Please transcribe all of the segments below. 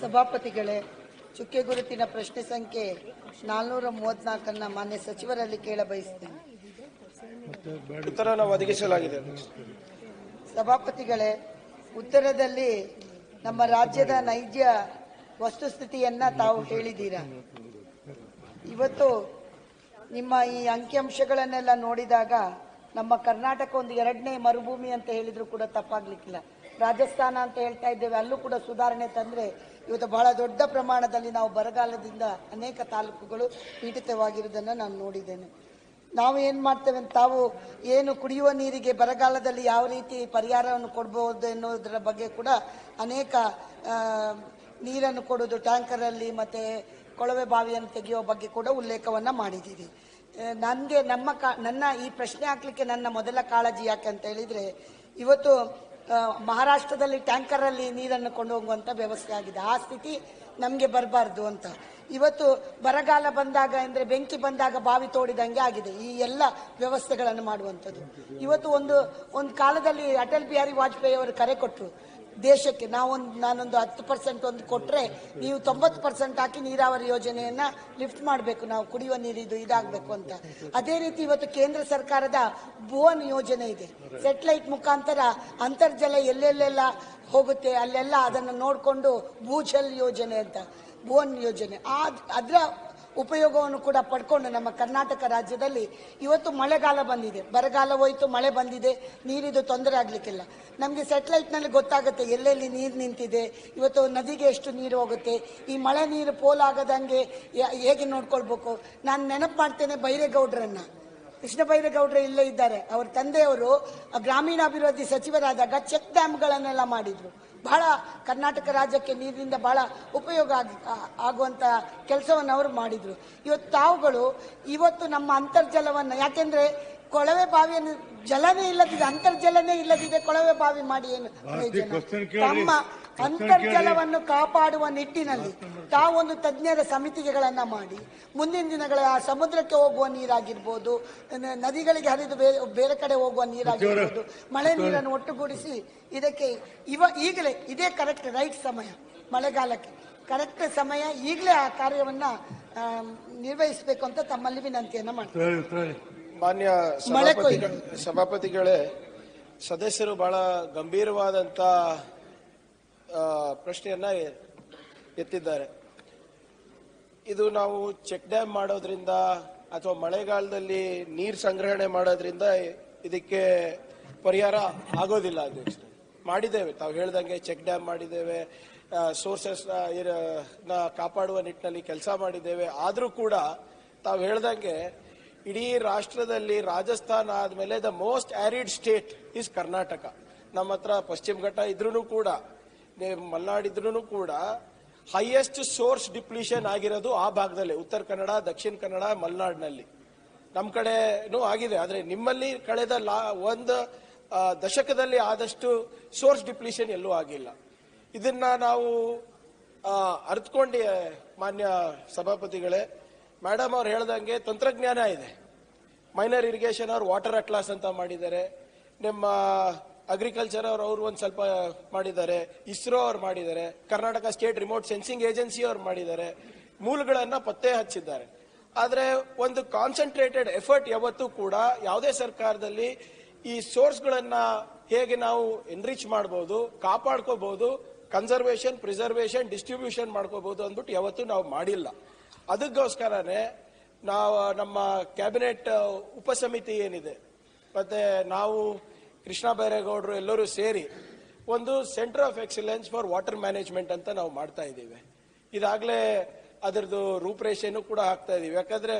ಸಭಾಪತಿಗಳೇ ಚುಕ್ಕೆ ಗುರುತಿನ ಪ್ರಶ್ನೆ ಸಂಖ್ಯೆ ನಾಲ್ನೂರ ಮೂವತ್ನಾಲ್ಕನ್ನ ಮಾನ್ಯ ಸಚಿವರಲ್ಲಿ ಕೇಳ ಬಯಸ್ತೇನೆ ಉತ್ತರವನ್ನು ಒದಗಿಸಲಾಗಿದೆ. ಸಭಾಪತಿಗಳೇ ಉತ್ತರದಲ್ಲಿ ನಮ್ಮ ರಾಜ್ಯದ ನೈಜ ವಸ್ತುಸ್ಥಿತಿಯನ್ನ ತಾವು ಹೇಳಿದ್ದೀರಾ? ಇವತ್ತು ನಿಮ್ಮ ಈ ಅಂಕಿಅಂಶಗಳನ್ನೆಲ್ಲ ನೋಡಿದಾಗ ನಮ್ಮ ಕರ್ನಾಟಕ ಒಂದು ಎರಡನೇ ಮರುಭೂಮಿ ಅಂತ ಹೇಳಿದ್ರು ಕೂಡ ತಪ್ಪಾಗ್ಲಿಕ್ಕಿಲ್ಲ. ರಾಜಸ್ಥಾನ ಅಂತ ಹೇಳ್ತಾ ಇದ್ದೇವೆ, ಅಲ್ಲೂ ಕೂಡ ಸುಧಾರಣೆ ತಂದ್ರೆ ಇವತ್ತು ಬಹಳ ದೊಡ್ಡ ಪ್ರಮಾಣದಲ್ಲಿ ನಾವು ಬರಗಾಲದಿಂದ ಅನೇಕ ತಾಲೂಕುಗಳು ಪೀಡಿತವಾಗಿರುವುದನ್ನು ನಾನು ನೋಡಿದ್ದೇನೆ. ನಾವು ಏನು ಮಾಡ್ತೇವೆ ತಾವು ಏನು ಕುಡಿಯುವ ನೀರಿಗೆ ಬರಗಾಲದಲ್ಲಿ ಯಾವ ರೀತಿ ಪರಿಹಾರವನ್ನು ಕೊಡಬಹುದು ಎನ್ನುವುದರ ಬಗ್ಗೆ ಕೂಡ ಅನೇಕ ನೀರನ್ನು ಕೊಡೋದು, ಟ್ಯಾಂಕರಲ್ಲಿ ಮತ್ತು ಕೊಳವೆ ಬಾವಿಯನ್ನು ತೆಗೆಯುವ ಬಗ್ಗೆ ಕೂಡ ಉಲ್ಲೇಖವನ್ನು ಮಾಡಿದ್ದೀವಿ ನನಗೆ ನಮ್ಮ ಕಾ, ನನ್ನ ಈ ಪ್ರಶ್ನೆ ಹಾಕ್ಲಿಕ್ಕೆ ನನ್ನ ಮೊದಲ ಕಾಳಜಿ ಯಾಕೆ ಅಂತ ಹೇಳಿದರೆ, ಇವತ್ತು ಮಹಾರಾಷ್ಟ್ರದಲ್ಲಿ ಟ್ಯಾಂಕರಲ್ಲಿ ನೀರನ್ನು ಕೊಂಡು ಹೋಗುವಂಥ ವ್ಯವಸ್ಥೆ ಆಗಿದೆ. ಆ ಸ್ಥಿತಿ ನಮಗೆ ಬರಬಾರ್ದು ಅಂತ. ಇವತ್ತು ಬರಗಾಲ ಬಂದಾಗ ಅಂದರೆ ಬೆಂಕಿ ಬಂದಾಗ ಬಾವಿ ತೋಡಿದಂಗೆ ಆಗಿದೆ. ಈ ಎಲ್ಲ ವ್ಯವಸ್ಥೆಗಳನ್ನು ಮಾಡುವಂಥದ್ದು. ಇವತ್ತು ಒಂದು ಒಂದು ಕಾಲದಲ್ಲಿ ಅಟಲ್ ಬಿಹಾರಿ ವಾಜಪೇಯಿ ಅವರು ಕರೆ ಕೊಟ್ಟರು ದೇಶಕ್ಕೆ ನಾವೊಂದು, ನಾನೊಂದು ಹತ್ತು ಪರ್ಸೆಂಟ್ ಒಂದು ಕೊಟ್ಟರೆ ನೀವು ತೊಂಬತ್ತು ಪರ್ಸೆಂಟ್ ಹಾಕಿ ನೀರಾವರಿ ಯೋಜನೆಯನ್ನ ಲಿಫ್ಟ್ ಮಾಡಬೇಕು, ನಾವು ಕುಡಿಯುವ ನೀರಿದು ಇದಾಗಬೇಕು ಅಂತ. ಅದೇ ರೀತಿ ಇವತ್ತು ಕೇಂದ್ರ ಸರ್ಕಾರದ ಭುವನ್ ಯೋಜನೆ ಇದೆ. ಸೆಟ್ಲೈಟ್ ಮುಖಾಂತರ ಅಂತರ್ಜಲ ಎಲ್ಲೆಲ್ಲೆಲ್ಲ ಹೋಗುತ್ತೆ, ಅಲ್ಲೆಲ್ಲ ಅದನ್ನು ನೋಡಿಕೊಂಡು ಭೂಜಲ್ ಯೋಜನೆ ಅಂತ, ಭುವನ್ ಯೋಜನೆ. ಅದರ ಉಪಯೋಗವನ್ನು ಕೂಡ ಪಡ್ಕೊಂಡು ನಮ್ಮ ಕರ್ನಾಟಕ ರಾಜ್ಯದಲ್ಲಿ ಇವತ್ತು ಮಳೆಗಾಲ ಬಂದಿದೆ. ಬರಗಾಲ ಹೋಯಿತು, ಮಳೆ ಬಂದಿದೆ. ನೀರಿದು ತೊಂದರೆ ಆಗಲಿಕ್ಕಿಲ್ಲ. ನಮಗೆ ಸೆಟ್ಲೈಟ್ನಲ್ಲಿ ಗೊತ್ತಾಗುತ್ತೆ ಎಲ್ಲೆಲ್ಲಿ ನೀರು ನಿಂತಿದೆ. ಇವತ್ತು ನದಿಗೆ ಎಷ್ಟು ನೀರು ಹೋಗುತ್ತೆ. ಈ ಮಳೆ ನೀರು ಪೋಲಾಗದಂಗೆ ಹೇಗೆ ನೋಡ್ಕೊಳ್ಬೇಕು? ನಾನು ನೆನಪು ಮಾಡ್ತೇನೆ ಬೈರೇಗೌಡರನ್ನ. ಕೃಷ್ಣ ಬೈರೇಗೌಡರು ಇಲ್ಲೇ ಇದ್ದಾರೆ. ಅವ್ರ ತಂದೆಯವರು ಗ್ರಾಮೀಣಾಭಿವೃದ್ಧಿ ಸಚಿವರಾದಾಗ ಚೆಕ್ ಡ್ಯಾಮ್ಗಳನ್ನೆಲ್ಲ ಮಾಡಿದ್ರು. ಬಹಳ ಕರ್ನಾಟಕ ರಾಜ್ಯಕ್ಕೆ ನೀರಿನಿಂದ ಬಹಳ ಉಪಯೋಗ ಆಗಿ ಆಗುವಂತಹ ಆಗುವಂತ ಕೆಲಸವನ್ನು ಅವರು ಮಾಡಿದ್ರು. ಇವತ್ತು ತಾವುಗಳು ಇವತ್ತು ನಮ್ಮ ಅಂತರ್ಜಲವನ್ನು ಯಾಕೆಂದ್ರೆ ಕೊಳವೆ ಬಾವಿಯನ್ನು ಜಲನೇ ಇಲ್ಲದಿದೆ ಅಂತರ್ಜಲನೇ ಇಲ್ಲದಿದೆ ಕೊಳವೆ ಬಾವಿ ಮಾಡಿ ಏನು. ತಮ್ಮ ಅಂತರ್ಜಲವನ್ನು ಕಾಪಾಡುವ ನಿಟ್ಟಿನಲ್ಲಿ ತಾವೊಂದು ತಜ್ಞರ ಸಮಿತಿಗಳನ್ನ ಮಾಡಿ. ಮುಂದಿನ ದಿನಗಳ ಆ ಸಮುದ್ರಕ್ಕೆ ಹೋಗುವ ನೀರಾಗಿರ್ಬೋದು ನದಿಗಳಿಗೆ ಹರಿದು ಬೇರೆ ಬೇರೆ ಕಡೆ ಹೋಗುವ ನೀರಾಗಿರ್ಬೋದು ಮಳೆ ನೀರನ್ನು ಒಟ್ಟುಗೂಡಿಸಿ ಇದಕ್ಕೆ ಇವ ಈಗಲೇ ಇದೇ ಕರೆಕ್ಟ್ ರೈಟ್ ಸಮಯ ಮಳೆಗಾಲಕ್ಕೆ. ಕರೆಕ್ಟ್ ಸಮಯ ಈಗಲೇ ಆ ಕಾರ್ಯವನ್ನ ಆ, ನಿರ್ವಹಿಸಬೇಕು ಅಂತ ತಮ್ಮಲ್ಲಿ ವಿನಂತಿಯನ್ನ ಉತ್ತರ ಮಾನ್ಯ ಸಭಾಪತಿಗಳೇ ಸದಸ್ಯರು ಬಹಳ ಗಂಭೀರವಾದಂತ ಪ್ರಶ್ನೆಯನ್ನ ಎತ್ತಿದ್ದಾರೆ. ಇದು ನಾವು ಚೆಕ್ ಡ್ಯಾಮ್ ಮಾಡೋದ್ರಿಂದ ಅಥವಾ ಮಳೆಗಾಲದಲ್ಲಿ ನೀರು ಸಂಗ್ರಹಣೆ ಮಾಡೋದ್ರಿಂದ ಇದಕ್ಕೆ ಪರಿಹಾರ ಆಗೋದಿಲ್ಲ ಅಧ್ಯಕ್ಷ ಮಾಡಿದ್ದೇವೆ, ತಾವು ಹೇಳ್ದಂಗೆ ಚೆಕ್ ಡ್ಯಾಮ್ ಮಾಡಿದ್ದೇವೆ ಸೋರ್ಸಸ್ನ ಕಾಪಾಡುವ ನಿಟ್ಟಿನಲ್ಲಿ ಕೆಲಸ ಮಾಡಿದ್ದೇವೆ. ಆದರೂ ಕೂಡ ತಾವು ಹೇಳ್ದಂಗೆ ಇಡೀ ರಾಷ್ಟ್ರದಲ್ಲಿ ರಾಜಸ್ಥಾನ ಆದಮೇಲೆ the most arid state is Karnataka ನಮ್ಮ ಹತ್ರ ಪಶ್ಚಿಮ ಘಟ್ಟ ಇದ್ರೂ ಕೂಡ ನೆ- ಮಲ್ನಾಡ್ ಕೂಡ ಹೈಯೆಸ್ಟ್ ಸೋರ್ಸ್ ಡಿಪ್ಲೀಷನ್ ಆಗಿರೋದು ಆ ಭಾಗದಲ್ಲಿ. ಉತ್ತರ ಕನ್ನಡ ದಕ್ಷಿಣ ಕನ್ನಡ ಮಲೆನಾಡಿನಲ್ಲಿ. ನಮ್ಮ ಕಡೆನೂ ಆಗಿದೆ. ಆದರೆ ನಿಮ್ಮಲ್ಲಿ ಕಳೆದ ಲಾ ಒಂದು ದಶಕದಲ್ಲಿ ಆದಷ್ಟು ಸೋರ್ಸ್ ಡಿಪ್ಲೀಷನ್ ಎಲ್ಲೂ ಆಗಿಲ್ಲ. ಇದನ್ನ ನಾವು ಆ, ಮಾನ್ಯ ಸಭಾಪತಿಗಳೇ ಮೇಡಮ್ ಅವ್ರು ಹೇಳ್ದಂಗೆ ತಂತ್ರಜ್ಞಾನ ಇದೆ. ಮೈನರ್ ಇರಿಗೇಷನ್ ಅವ್ರು ವಾಟರ್ ಅಟ್ಲಾಸ್ ಅಂತ ಮಾಡಿದ್ದಾರೆ. ನಿಮ್ಮ ಅಗ್ರಿಕಲ್ಚರ್ ಅವ್ರು ಅವ್ರು ಒಂದು ಸ್ವಲ್ಪ ಮಾಡಿದ್ದಾರೆ, ಇಸ್ರೋ ಅವ್ರು ಮಾಡಿದ್ದಾರೆ, Karnataka state remote sensing agency ಅವ್ರು ಮಾಡಿದ್ದಾರೆ, ಮೂಲಗಳನ್ನು ಪತ್ತೆ ಹಚ್ಚಿದ್ದಾರೆ. ಆದರೆ ಒಂದು ಕಾನ್ಸಂಟ್ರೇಟೆಡ್ ಎಫರ್ಟ್ ಯಾವತ್ತೂ ಕೂಡ ಯಾವುದೇ ಸರ್ಕಾರದಲ್ಲಿ ಈ ಸೋರ್ಸ್ಗಳನ್ನು ಹೇಗೆ ನಾವು ಎನ್ರಿಚ್ ಮಾಡಬಹುದು ಕಾಪಾಡ್ಕೋಬಹುದು ಕನ್ಸರ್ವೇಷನ್ ಪ್ರಿಸರ್ವೇಷನ್ ಡಿಸ್ಟ್ರಿಬ್ಯೂಷನ್ ಮಾಡ್ಕೋಬಹುದು ಅಂದ್ಬಿಟ್ಟು ಯಾವತ್ತೂ ನಾವು ಮಾಡಿಲ್ಲ. ಅದಕ್ಕೋಸ್ಕರನೇ ನಾವು ನಮ್ಮ ಕ್ಯಾಬಿನೆಟ್ ಉಪಸಮಿತಿ ಏನಿದೆ, ಮತ್ತೆ ನಾವು ಕೃಷ್ಣ ಬೈರೇಗೌಡರು ಎಲ್ಲರೂ ಸೇರಿ ಒಂದು centre of excellence for water management ಅಂತ ನಾವು ಮಾಡ್ತಾ ಇದ್ದೀವಿ. ಇದಾಗಲೇ ಅದರದ್ದು ರೂಪರೇಷೆನೂ ಕೂಡ ಹಾಕ್ತಾ ಇದ್ದೀವಿ. ಯಾಕಂದ್ರೆ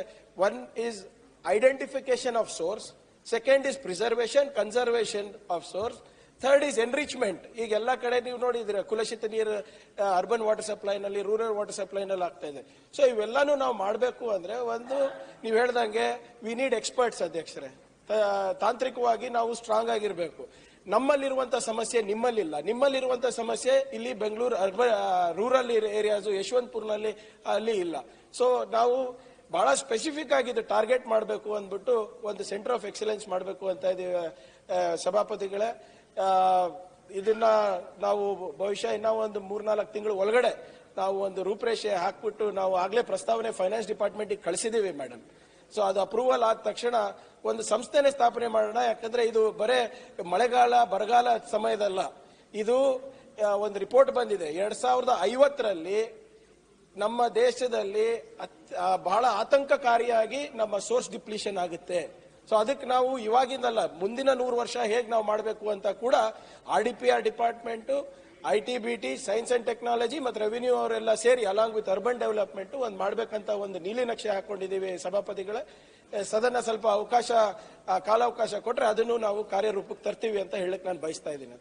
one is identification of source second is preservation conservation of source third is enrichment ಈಗ ಎಲ್ಲ ಕಡೆ ನೀವು ನೋಡಿದ್ರೆ ಕುಲಶಿತ ನೀರು ಅರ್ಬನ್ ವಾಟರ್ ಸಪ್ಲೈನಲ್ಲಿ ರೂರಲ್ ವಾಟರ್ ಸಪ್ಲೈನಲ್ಲಿ ಆಗ್ತಾ ಇದೆ. ಸೊ ಇವೆಲ್ಲನೂ ನಾವು ಮಾಡಬೇಕು ಅಂದ್ರೆ ಒಂದು, ನೀವು ಹೇಳ್ದಂಗೆ ವಿ ನೀಡ್ ಎಕ್ಸ್ಪರ್ಟ್ಸ್ ಅಧ್ಯಕ್ಷರೇ. ತಾಂತ್ರಿಕವಾಗಿ ನಾವು ಸ್ಟ್ರಾಂಗ್ ಆಗಿರಬೇಕು. ನಮ್ಮಲ್ಲಿರುವಂತ ಸಮಸ್ಯೆ ನಿಮ್ಮಲ್ಲಿಲ್ಲ. ನಿಮ್ಮಲ್ಲಿರುವಂತ ಸಮಸ್ಯೆ ಇಲ್ಲಿ ಬೆಂಗಳೂರು ಅರ್ಬನ್ ರೂರಲ್ ಏರಿಯಾಸ್ ಯಶವಂತಪುರ್ನಲ್ಲಿ ಅಲ್ಲಿ ಇಲ್ಲ. ಸೊ ನಾವು ಬಹಳ ಸ್ಪೆಸಿಫಿಕ್ ಆಗಿ ಇದು ಟಾರ್ಗೆಟ್ ಮಾಡಬೇಕು ಅಂದ್ಬಿಟ್ಟು ಒಂದು ಸೆಂಟರ್ ಆಫ್ ಎಕ್ಸಲೆನ್ಸ್ ಮಾಡಬೇಕು ಅಂತ ಇದೀವಿ ಆ, ಸಭಾಪತಿಗಳೇ. ಇದನ್ನ ನಾವು ಬಹುಶಃ ಇನ್ನ ಒಂದು ಮೂರ್ನಾಲ್ಕು ತಿಂಗಳು ಒಳಗಡೆ ನಾವು ಒಂದು ರೂಪರೇಷೆ ಹಾಕ್ಬಿಟ್ಟು ನಾವು ಆಗ್ಲೇ ಪ್ರಸ್ತಾವನೆ ಫೈನಾನ್ಸ್ ಡಿಪಾರ್ಟ್ಮೆಂಟ್ ಕಳಿಸಿದ್ದೀವಿ ಮೇಡಮ್ ಸೊ ಅದು ಅಪ್ರೂವಲ್ ಆದ ತಕ್ಷಣ ಒಂದು ಸಂಸ್ಥೆನೆ ಸ್ಥಾಪನೆ ಮಾಡೋಣ. ಯಾಕಂದ್ರೆ ಇದು ಬರೇ ಮಳೆಗಾಲ, ಬರಗಾಲ ಸಮಯದಲ್ಲ. ಇದು ಒಂದು ರಿಪೋರ್ಟ್ ಬಂದಿದೆ. ಎರಡ್ ಸಾವಿರದ ಐವತ್ತರಲ್ಲಿ ನಮ್ಮ ದೇಶದಲ್ಲಿ ಬಹಳ ಆತಂಕಕಾರಿಯಾಗಿ ನಮ್ಮ ಸೋರ್ಸ್ ಡಿಪ್ಲೀಷನ್ ಆಗುತ್ತೆ. ಸೊ ಅದಕ್ಕೆ ನಾವು ಇವಾಗಿಂದಲ್ಲ, ಮುಂದಿನ ನೂರು ವರ್ಷ ಹೇಗೆ ನಾವು ಮಾಡಬೇಕು ಅಂತ ಕೂಡ R D P R department I T B T science and technology ಮತ್ತು ರೆವಿನ್ಯೂ ಅವರೆಲ್ಲ ಸೇರಿ ಅಲಾಂಗ್ ವಿತ್ ಅರ್ಬನ್ ಡೆವಲಪ್ಮೆಂಟ್ ಒಂದು ಮಾಡಬೇಕಂತ ಒಂದು ನೀಲಿ ನಕ್ಷೆ ಹಾಕೊಂಡಿದ್ದೀವಿ ಸಭಾಪತಿಗಳ. ಸದನ ಸ್ವಲ್ಪ ಅವಕಾಶ ಕಾಲಾವಕಾಶ ಕೊಟ್ಟರೆ ಅದನ್ನು ನಾವು ಕಾರ್ಯರೂಪಕ್ಕೆ ತರ್ತೀವಿ ಅಂತ ಹೇಳಕ್ ನಾನು ಬಯಸ್ತಾ ಇದ್ದೀನಿ